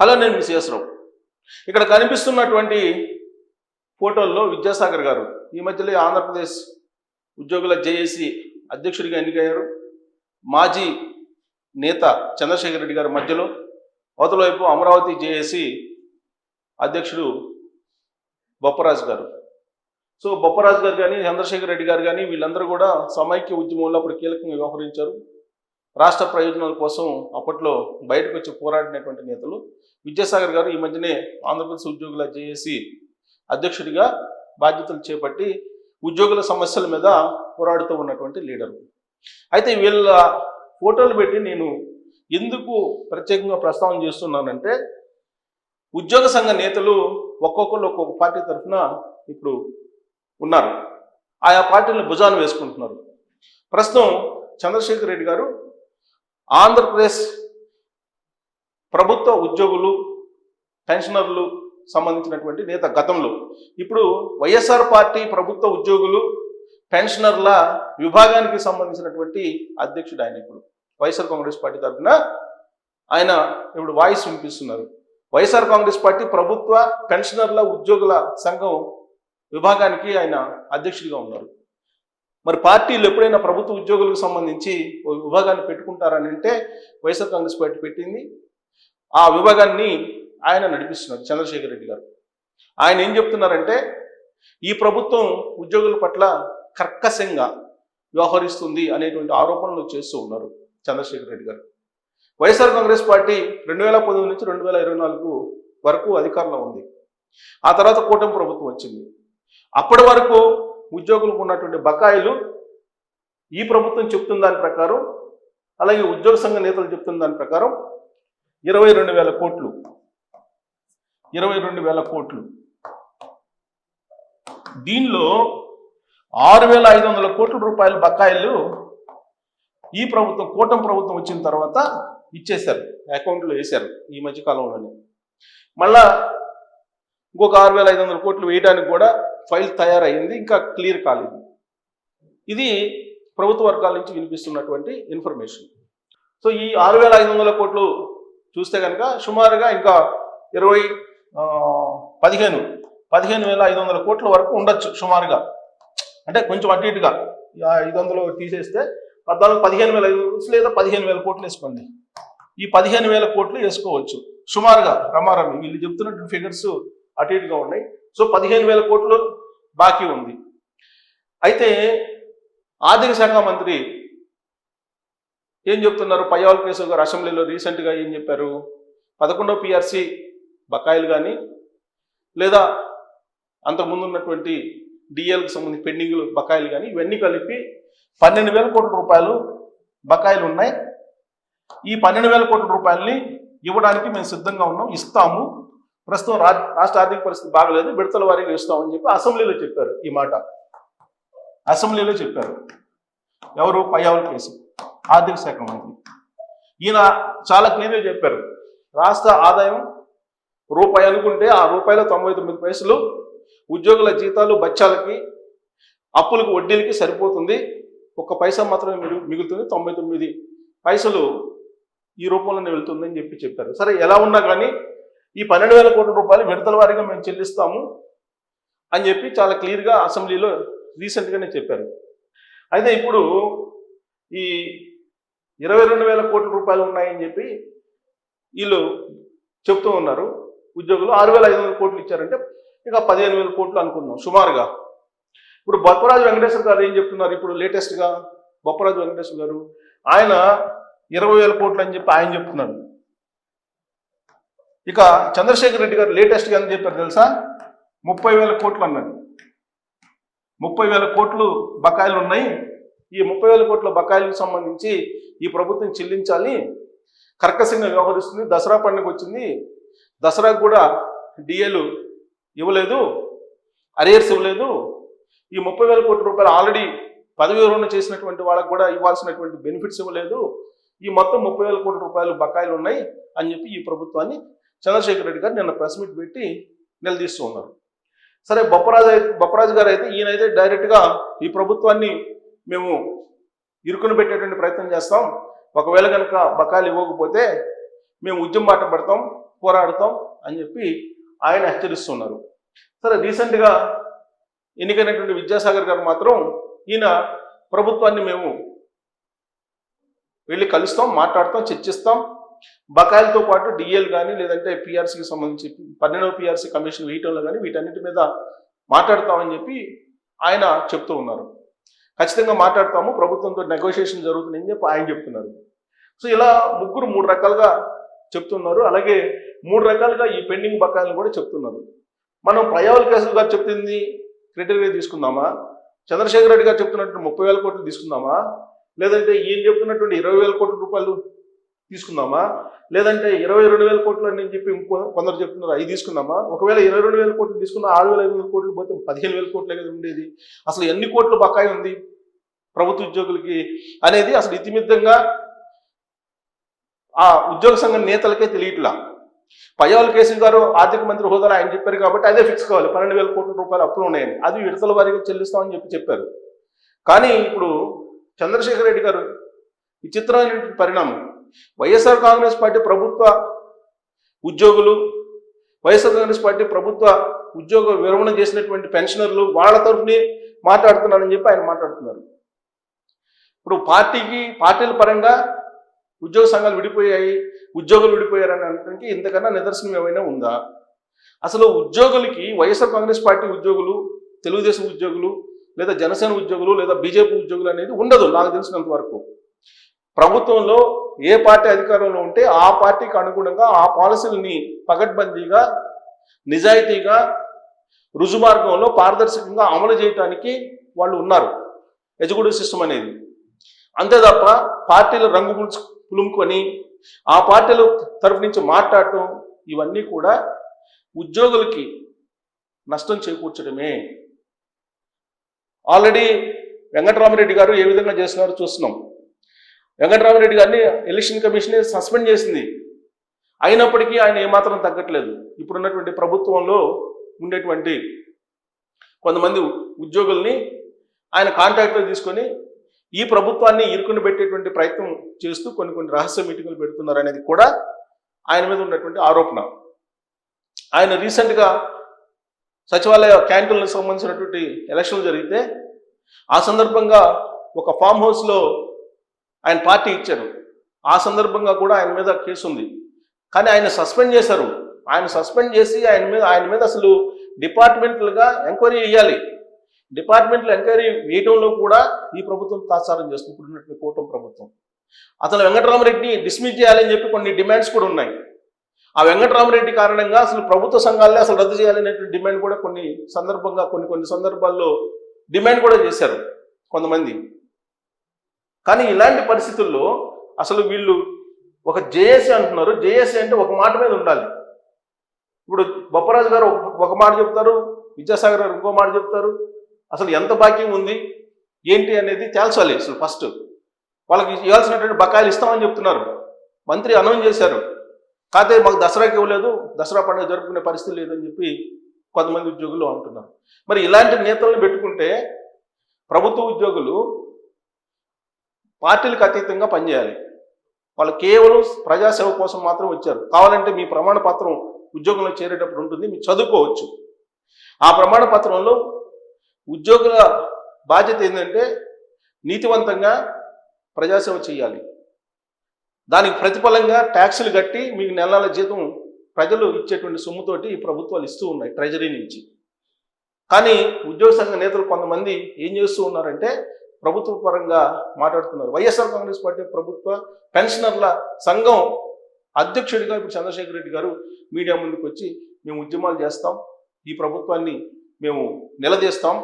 Hello నేను miss రావు. ఇక్కడ కనిపిస్తున్నటువంటి ఫోటోల్లో విద్యాసాగర్ గారు ఈ మధ్యలో ఆంధ్రప్రదేశ్ ఉద్యోగుల జేఏసీ అధ్యక్షుడిగా ఎన్నికయ్యారు. మాజీ నేత చంద్రశేఖర్ రెడ్డి గారి మధ్యలో అవతల వైపు అమరావతి జేఏసీ అధ్యక్షుడు బొప్పరాజు గారు. సో బొప్పరాజు గారు కానీ చంద్రశేఖర్ రెడ్డి గారు కానీ వీళ్ళందరూ కూడా సమైక్య ఉద్యమంలో అప్పుడు కీలకంగా వ్యవహరించారు. రాష్ట్ర ప్రయోజనాల కోసం అప్పట్లో బయటకు వచ్చి పోరాడినటువంటి నేతలు విద్యాసాగర్ గారు ఈ మధ్యనే ఆంధ్రప్రదేశ్ ఉద్యోగుల జేఏసీ అధ్యక్షుడిగా బాధ్యతలు చేపట్టి ఉద్యోగుల సమస్యల మీద పోరాడుతూ ఉన్నటువంటి లీడరు. అయితే వీళ్ళ ఫోటోలు పెట్టి నేను ఎందుకు ప్రత్యేకంగా ప్రస్తావన చేస్తున్నానంటే ఉద్యోగ సంఘ నేతలు ఒక్కొక్కరు ఒక్కొక్క పార్టీ తరఫున ఇప్పుడు ఉన్నారు. ఆయా పార్టీలను భుజాన్ని వేసుకుంటున్నారు. ప్రస్తుతం చంద్రశేఖర్ రెడ్డి గారు ఆంధ్రప్రదేశ్ ప్రభుత్వ ఉద్యోగులు పెన్షనర్లు సంబంధించినటువంటి నేత గతంలో. ఇప్పుడు వైఎస్ఆర్ పార్టీ ప్రభుత్వ ఉద్యోగులు పెన్షనర్ల విభాగానికి సంబంధించినటువంటి అధ్యక్షుడు ఆయన ఇప్పుడు. వైఎస్ఆర్ కాంగ్రెస్ పార్టీ తరఫున ఆయన ఇప్పుడు వాయిస్ వినిపిస్తున్నారు. వైఎస్ఆర్ కాంగ్రెస్ పార్టీ ప్రభుత్వ పెన్షనర్ల ఉద్యోగుల సంఘం విభాగానికి ఆయన అధ్యక్షుడిగా ఉన్నారు. మరి పార్టీలు ఎప్పుడైనా ప్రభుత్వ ఉద్యోగులకు సంబంధించి ఓ విభాగాన్ని పెట్టుకుంటారని అంటే వైఎస్ఆర్ కాంగ్రెస్ పార్టీ పెట్టింది. ఆ విభాగాన్ని ఆయన నడిపిస్తున్నారు చంద్రశేఖర్ రెడ్డి గారు. ఆయన ఏం చెప్తున్నారంటే ఈ ప్రభుత్వం ఉద్యోగుల పట్ల కర్కశంగా వ్యవహరిస్తుంది అనేటువంటి ఆరోపణలు చేస్తూ ఉన్నారు చంద్రశేఖర్ రెడ్డి గారు. వైఎస్ఆర్ కాంగ్రెస్ పార్టీ రెండు వేల పంతొమ్మిది నుంచి రెండు వేల ఇరవై నాలుగు వరకు అధికారంలో ఉంది. ఆ తర్వాత కూటమి ప్రభుత్వం వచ్చింది. అప్పటి వరకు ఉద్యోగులకు ఉన్నటువంటి బకాయిలు ఈ ప్రభుత్వం చెప్తున్న దాని ప్రకారం అలాగే ఉద్యోగ సంఘ నేతలు చెప్తున్న దాని ప్రకారం ఇరవై రెండు వేల కోట్లు. ఇరవై రెండు వేల కోట్లు. దీనిలో ఆరు వేల ఐదు వందల కోట్ల రూపాయల బకాయిలు ఈ ప్రభుత్వం కూటమి ప్రభుత్వం వచ్చిన తర్వాత ఇచ్చేశారు అకౌంట్లో వేశారు ఈ మధ్య కాలంలోనే. మళ్ళా ఇంకొక ఆరు వేల ఐదు వందల కోట్లు వేయడానికి కూడా ఫైల్ తయారైంది ఇంకా క్లియర్ కాలేదు. ఇది ప్రభుత్వ వర్గాల నుంచి వినిపిస్తున్నటువంటి ఇన్ఫర్మేషన్. సో ఈ ఆరు వేల ఐదు వందల కోట్లు చూస్తే కనుక సుమారుగా ఇంకా ఇరవై పదిహేను పదిహేను వేల ఐదు వందల కోట్ల వరకు ఉండొచ్చు సుమారుగా. అంటే కొంచెం అటు ఇటుగా ఐదు వందలు తీసేస్తే పద్నాలుగు పదిహేను వేల ఐదు లేదా పదిహేను వేల కోట్లు వేసుకోండి. ఈ పదిహేను వేల కోట్లు వేసుకోవచ్చు. సుమారుగా రమారమి వీళ్ళు చెప్తున్నటువంటి ఫిగర్స్ అటు ఇటుగా ఉన్నాయి. సో పదిహేను వేల కోట్లు బాకీ ఉంది. అయితే ఆర్థిక శాఖ మంత్రి ఏం చెప్తున్నారు? పయ్యావల్ కేశవ్ గారు అసెంబ్లీలో రీసెంట్గా ఏం చెప్పారు? పదకొండో పిఆర్సి బకాయిలు కానీ లేదా అంతకుముందు ఉన్నటువంటి డిఎల్కి సంబంధించి పెండింగ్ బకాయిలు కానీ ఇవన్నీ కలిపి పన్నెండు వేల కోట్ల రూపాయలు బకాయిలు ఉన్నాయి. ఈ పన్నెండు వేల కోట్ల రూపాయలని ఇవ్వడానికి మేము సిద్ధంగా ఉన్నాం. ఇస్తాము. ప్రస్తుతం రా రాష్ట్ర ఆర్థిక పరిస్థితి బాగలేదు విడతల వారీగా ఇస్తామని చెప్పి అసెంబ్లీలో చెప్పారు ఈ మాట. అసెంబ్లీలో చెప్పారు. ఎవరు? పయ్యావుల కేసు. ఆర్థిక శాఖ మంత్రి. ఈయన చాలా క్లియర్గా చెప్పారు. రాష్ట్ర ఆదాయం రూపాయి అనుకుంటే ఆ రూపాయల తొంభై తొమ్మిది పైసలు ఉద్యోగుల జీతాలు బచ్చాలకి అప్పులకు వడ్డీలకి సరిపోతుంది. ఒక్క పైసా మాత్రమే మిగు మిగులుతుంది. తొంభై తొమ్మిది పైసలు ఈ రూపంలోనే వెళ్తుందని చెప్పి చెప్పారు. సరే ఎలా ఉన్నా కానీ ఈ పన్నెండు వేల కోట్ల రూపాయలు విడతల వారీగా మేము చెల్లిస్తాము అని చెప్పి చాలా క్లియర్గా అసెంబ్లీలో రీసెంట్గానే చెప్పారు. అయితే ఇప్పుడు ఈ ఇరవై రెండు వేల కోట్ల రూపాయలు ఉన్నాయని చెప్పి వీళ్ళు చెప్తూ ఉన్నారు. ఉద్యోగులు ఆరు వేల ఐదు వందల కోట్లు ఇచ్చారంటే ఇక పదిహేను వేల కోట్లు అనుకుందాం సుమారుగా. ఇప్పుడు బొప్పరాజు వెంకటేశ్వర గారు ఏం చెప్తున్నారు? ఇప్పుడు లేటెస్ట్గా బొప్పరాజు వెంకటేశ్వర గారు ఆయన ఇరవై వేల కోట్లు అని చెప్పి ఆయన చెప్తున్నాడు ఇక చంద్రశేఖర్ రెడ్డి గారు లేటెస్ట్గా అని చెప్పారు తెలుసా? ముప్పై వేల కోట్లు అన్నాడు ముప్పై వేల కోట్లు బకాయిలు ఉన్నాయి. ఈ ముప్పై వేల కోట్ల బకాయిలకు సంబంధించి ఈ ప్రభుత్వం చెల్లించాలి. కర్కశంగా వ్యవహరిస్తుంది. దసరా పండుగ వచ్చింది. దసరాకు కూడా డిఏలు ఇవ్వలేదు. అరియర్స్ ఇవ్వలేదు. ఈ ముప్పై వేల కోట్ల రూపాయలు ఆల్రెడీ పదవి విరమణ చేసినటువంటి వాళ్ళకు కూడా ఇవ్వాల్సినటువంటి బెనిఫిట్స్ ఇవ్వలేదు. ఈ మొత్తం ముప్పై వేల కోట్ల రూపాయలు బకాయిలు ఉన్నాయి అని చెప్పి ఈ ప్రభుత్వాన్ని చంద్రశేఖర్ రెడ్డి గారు నిన్న ప్రెస్ మీట్ పెట్టి నిలదీస్తూ ఉన్నారు. సరే బొప్పరాజు అయితే బొప్పరాజు గారు అయితే ఈయనైతే డైరెక్ట్గా ఈ ప్రభుత్వాన్ని మేము ఇరుకును పెట్టేటువంటి ప్రయత్నం చేస్తాం. ఒకవేళ కనుక బకాయిలు ఇవ్వకపోతే మేము ఉద్యమం బాట పడతాం పోరాడతాం అని చెప్పి ఆయన హెచ్చరిస్తున్నారు. సరే రీసెంట్గా ఎన్నికైనటువంటి విద్యాసాగర్ గారు మాత్రం ఈయన ప్రభుత్వాన్ని మేము వెళ్ళి కలుస్తాం మాట్లాడతాం చర్చిస్తాం. బకాయిలతో పాటు డిఎల్ కానీ లేదంటే పిఆర్సీకి సంబంధించి పన్నెండవ పిఆర్సీ కమిషన్ వేయటంలో కానీ వీటన్నిటి మీద మాట్లాడతామని చెప్పి ఆయన చెప్తూ ఉన్నారు. ఖచ్చితంగా మాట్లాడతాము. ప్రభుత్వంతో నెగోషియేషన్ జరుగుతుందని చెప్పి ఆయన చెప్తున్నారు. సో ఇలా ముగ్గురు మూడు రకాలుగా చెప్తున్నారు. అలాగే మూడు రకాలుగా ఈ పెండింగ్ బకాయిలు కూడా చెప్తున్నారు. మనం ప్రయావల్ కేసులు గారు చెప్తుంది క్రిటరీగా తీసుకుందామా? చంద్రశేఖర్ రెడ్డి గారు చెప్తున్నటువంటి ముప్పై వేల కోట్లు తీసుకుందామా? లేదంటే ఈయన చెప్తున్నటువంటి ఇరవై వేల కోట్ల రూపాయలు తీసుకుందామా? లేదంటే ఇరవై రెండు వేల కోట్లు అని చెప్పి ఇంకో- కొందరు చెప్తున్నారు అవి తీసుకుందామా? ఒకవేళ ఇరవై రెండు వేల కోట్లు తీసుకున్న ఆరు వేల ఐదు వేల కోట్లు పోతే పదిహేను వేల కోట్లే కదా ఉండేది. అసలు ఎన్ని కోట్లు బకాయి ఉంది ప్రభుత్వ ఉద్యోగులకి అనేది అసలు ఇతిమిద్దంగా ఆ ఉద్యోగ సంఘం నేతలకే తెలియట్లా. పయ్యావుల కేసు గారు ఆర్థిక మంత్రి హోదాలో ఆయన చెప్పారు కాబట్టి అదే ఫిక్స్ కావాలి. పన్నెండు వేల కోట్ల రూపాయలు అప్పులు ఉన్నాయని. అది విడతల వారీగా చెల్లిస్తామని చెప్పి చెప్పారు. కానీ ఇప్పుడు చంద్రశేఖర్ రెడ్డి గారు విచిత్రమైన పరిణామం. వైఎస్ఆర్ కాంగ్రెస్ పార్టీ ప్రభుత్వ ఉద్యోగులు వైఎస్ఆర్ కాంగ్రెస్ పార్టీ ప్రభుత్వ ఉద్యోగ విరమణ చేసినటువంటి పెన్షనర్లు వాళ్ళ తరఫునే మాట్లాడుతున్నారని చెప్పి ఆయన మాట్లాడుతున్నారు. ఇప్పుడు పార్టీకి పార్టీల పరంగా ఉద్యోగ సంఘాలు విడిపోయాయి ఉద్యోగులు విడిపోయారని అనడానికి ఇంతకన్నా నిదర్శనం ఏమైనా ఉందా? అసలు ఉద్యోగులకి వైఎస్ఆర్ కాంగ్రెస్ పార్టీ ఉద్యోగులు తెలుగుదేశం ఉద్యోగులు లేదా జనసేన ఉద్యోగులు లేదా బీజేపీ ఉద్యోగులు అనేది ఉండదు నాకు తెలిసినంత వరకు. ప్రభుత్వంలో ఏ పార్టీ అధికారంలో ఉంటే ఆ పార్టీకి అనుగుణంగా ఆ పాలసీలని పగడ్బందీగా నిజాయితీగా రుజుమార్గంలో పారదర్శకంగా అమలు చేయటానికి వాళ్ళు ఉన్నారు. ఎజుగుడు సిస్టమ్ అనేది. అంతే తప్ప పార్టీల రంగు పులుచు పులుముకొని ఆ పార్టీల తరఫు నుంచి మాట్లాడటం ఇవన్నీ కూడా ఉద్యోగులకి నష్టం చేకూర్చడమే. ఆల్రెడీ వెంకటరామరెడ్డి గారు ఏ విధంగా చేస్తున్నారో చూస్తున్నాం. వెంకటరామరెడ్డి గారిని ఎలక్షన్ కమిషన్ సస్పెండ్ చేసింది. అయినప్పటికీ ఆయన ఏమాత్రం తగ్గట్లేదు. ఇప్పుడున్నటువంటి ప్రభుత్వంలో ఉండేటువంటి కొంతమంది ఉద్యోగుల్ని ఆయన కాంటాక్ట్లో తీసుకొని ఈ ప్రభుత్వాన్ని ఇరుకుని పెట్టేటువంటి ప్రయత్నం చేస్తూ కొన్ని కొన్ని రహస్య మీటింగులు పెడుతున్నారు అనేది కూడా ఆయన మీద ఉన్నటువంటి ఆరోపణ. ఆయన రీసెంట్గా సచివాలయ క్యాంటీన్లకు సంబంధించినటువంటి ఎలక్షన్లు జరిగితే ఆ సందర్భంగా ఒక ఫామ్ హౌస్లో ఆయన పార్టీ ఇచ్చారు. ఆ సందర్భంగా కూడా ఆయన మీద కేసు ఉంది. కానీ ఆయన సస్పెండ్ చేశారు. ఆయన సస్పెండ్ చేసి ఆయన మీద ఆయన మీద అసలు డిపార్ట్మెంట్లుగా ఎంక్వైరీ చేయాలి డిపార్ట్మెంట్లు ఎంక్వైరీ వేయటంలో కూడా ఈ ప్రభుత్వం తాత్సారం చేస్తుంది. ఇప్పుడు ఉన్నటువంటి కూటమి ప్రభుత్వం. అతను వెంకటరామరెడ్డిని డిస్మిస్ చేయాలని చెప్పి కొన్ని డిమాండ్స్ కూడా ఉన్నాయి. ఆ వెంకటరామరెడ్డి కారణంగా అసలు ప్రభుత్వ సంఘాలనే అసలు రద్దు చేయాలనేటువంటి డిమాండ్ కూడా కొన్ని సందర్భంగా కొన్ని కొన్ని సందర్భాల్లో డిమాండ్ కూడా చేశారు కొంతమంది. కానీ ఇలాంటి పరిస్థితుల్లో అసలు వీళ్ళు ఒక జేఏసీ అంటున్నారు. జేఏసీ అంటే ఒక మాట మీద ఉండాలి. ఇప్పుడు బొప్పరాజు గారు ఒక- మాట చెప్తారు విద్యాసాగర్ గారు ఇంకో మాట చెప్తారు. అసలు ఎంత బాక్యం ఉంది? ఏంటి అనేది తేల్చాలి అసలు ఫస్ట్ వాళ్ళకి ఇవ్వాల్సినటువంటి బకాయిలు ఇస్తామని చెప్తున్నారు. మంత్రి అనౌన్స్ చేశారు. కాకపోతే మాకు దసరాకి ఇవ్వలేదు దసరా పండుగ జరుపుకునే పరిస్థితి లేదని చెప్పి కొంతమంది ఉద్యోగులు అంటున్నారు. మరి ఇలాంటి నేతలను పెట్టుకుంటే ప్రభుత్వ ఉద్యోగులు పార్టీలకు అతీతంగా పనిచేయాలి. వాళ్ళు కేవలం ప్రజాసేవ కోసం మాత్రం వచ్చారు. కావాలంటే మీ ప్రమాణ పత్రం ఉద్యోగంలో చేరేటప్పుడు ఉంటుంది మీరు చదువుకోవచ్చు. ఆ ప్రమాణ పత్రంలో ఉద్యోగుల బాధ్యత ఏంటంటే నీతివంతంగా ప్రజాసేవ చేయాలి. దానికి ప్రతిఫలంగా ట్యాక్సులు కట్టి మీకు నెల నెల జీతం ప్రజలు ఇచ్చేటువంటి సొమ్ముతోటి ఈ ప్రభుత్వాలు ఇస్తూ ఉన్నాయి ట్రెజరీ నుంచి. కానీ ఉద్యోగ సంఘ నేతలు కొంతమంది ఏం చేస్తూ ఉన్నారంటే ప్రభుత్వ పరంగా మాట్లాడుతున్నారు. వైఎస్ఆర్ కాంగ్రెస్ పార్టీ ప్రభుత్వ పెన్షనర్ల సంఘం అధ్యక్షుడిగా ఇప్పుడు చంద్రశేఖర్ రెడ్డి గారు మీడియా ముందుకు వచ్చి మేము ఉద్యమాలు చేస్తాం ఈ ప్రభుత్వాన్ని మేము నిలదీస్తాం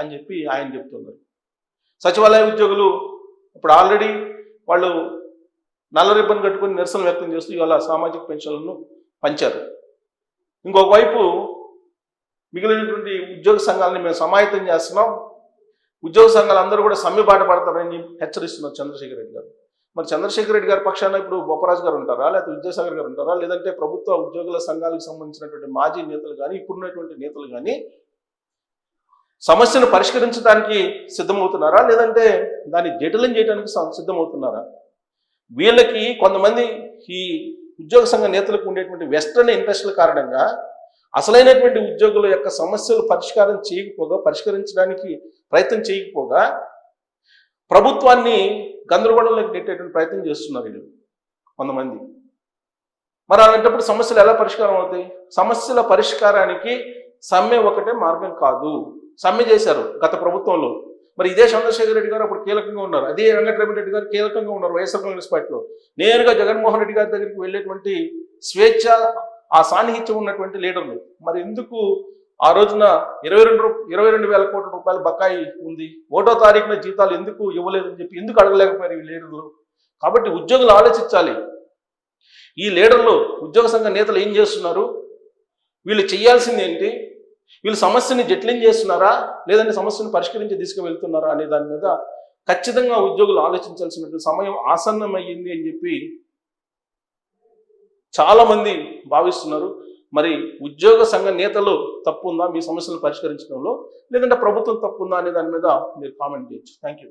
అని చెప్పి ఆయన చెప్తున్నారు. సచివాలయ ఉద్యోగులు ఇప్పుడు ఆల్రెడీ వాళ్ళు నల్ల రిబ్బన్ కట్టుకుని నిరసన వ్యక్తం చేస్తూ ఇవాళ సామాజిక పెన్షన్లను పంచారు. ఇంకొక వైపు మిగిలినటువంటి ఉద్యోగ సంఘాలని మేము సమాయత్తం చేస్తున్నాం. ఉద్యోగ సంఘాలు అందరూ కూడా సమ్మెబాట పడతారని హెచ్చరిస్తున్నారు చంద్రశేఖర్ రెడ్డి గారు. మరి చంద్రశేఖర్ రెడ్డి గారి పక్షాన ఇప్పుడు బొప్పరాజు గారు ఉంటారా? లేకపోతే విద్యాసాగర్ గారు ఉంటారా? లేదంటే ప్రభుత్వ ఉద్యోగుల సంఘాలకు సంబంధించినటువంటి మాజీ నేతలు కానీ ఇప్పుడున్నటువంటి నేతలు కానీ సమస్యను పరిష్కరించడానికి సిద్ధమవుతున్నారా? లేదంటే దాన్ని జటిలం చేయడానికి సిద్ధమవుతున్నారా? వీళ్ళకి కొంతమంది ఈ ఉద్యోగ సంఘ నేతలకు ఉండేటువంటి వెస్టర్న్ ఇంట్రెస్ట్ల కారణంగా అసలైనటువంటి ఉద్యోగుల యొక్క సమస్యలు పరిష్కారం చేయకపోగా పరిష్కరించడానికి ప్రయత్నం చేయకపోగా ప్రభుత్వాన్ని గందరగోళంలోకి నెట్టేటువంటి ప్రయత్నం చేస్తున్నారు వీళ్ళు కొంతమంది. మరి అలాంటప్పుడు సమస్యలు ఎలా పరిష్కారం అవుతాయి? సమస్యల పరిష్కారానికి సమ్మె ఒకటే మార్గం కాదు. సమ్మె చేశారు గత ప్రభుత్వంలో. మరి ఇదే చంద్రశేఖర్ రెడ్డి గారు అప్పుడు కీలకంగా ఉన్నారు. అదే వెంకటరెడ్డి గారు కీలకంగా ఉన్నారు వైఎస్ఆర్ కాంగ్రెస్ పార్టీలో. నేరుగా జగన్మోహన్ రెడ్డి గారి దగ్గరికి వెళ్ళేటువంటి స్వేచ్ఛ ఆ సాన్నిహిత్యం ఉన్నటువంటి లీడర్లు మరి ఎందుకు ఆ రోజున ఇరవై రెండు రూ- ఇరవై రెండు వేల కోట్ల రూపాయల బకాయి ఉంది? ఒకటో తారీఖున జీతాలు ఎందుకు ఇవ్వలేదని చెప్పి ఎందుకు అడగలేకపోయారు ఈ లీడర్లు కాబట్టి ఉద్యోగులు ఆలోచించాలి. ఈ లీడర్లు ఉద్యోగ సంఘ నేతలు ఏం చేస్తున్నారు? వీళ్ళు చేయాల్సింది ఏంటి? వీళ్ళు సమస్యని జట్లింగ్ చేస్తున్నారా? లేదంటే సమస్యను పరిష్కరించి తీసుకువెళ్తున్నారా అనే దాని మీద ఖచ్చితంగా ఉద్యోగులు ఆలోచించాల్సినటువంటి సమయం ఆసన్నమయ్యింది అని చెప్పి చాలామంది భావిస్తున్నారు. మరి ఉద్యోగ సంఘ నేతలు తప్పు ఉందా మీ సమస్యలను పరిష్కరించడంలో? లేదంటే ప్రభుత్వం తప్పు ఉందా అనే దాని మీద మీరు కామెంట్ చేయొచ్చు. Thank you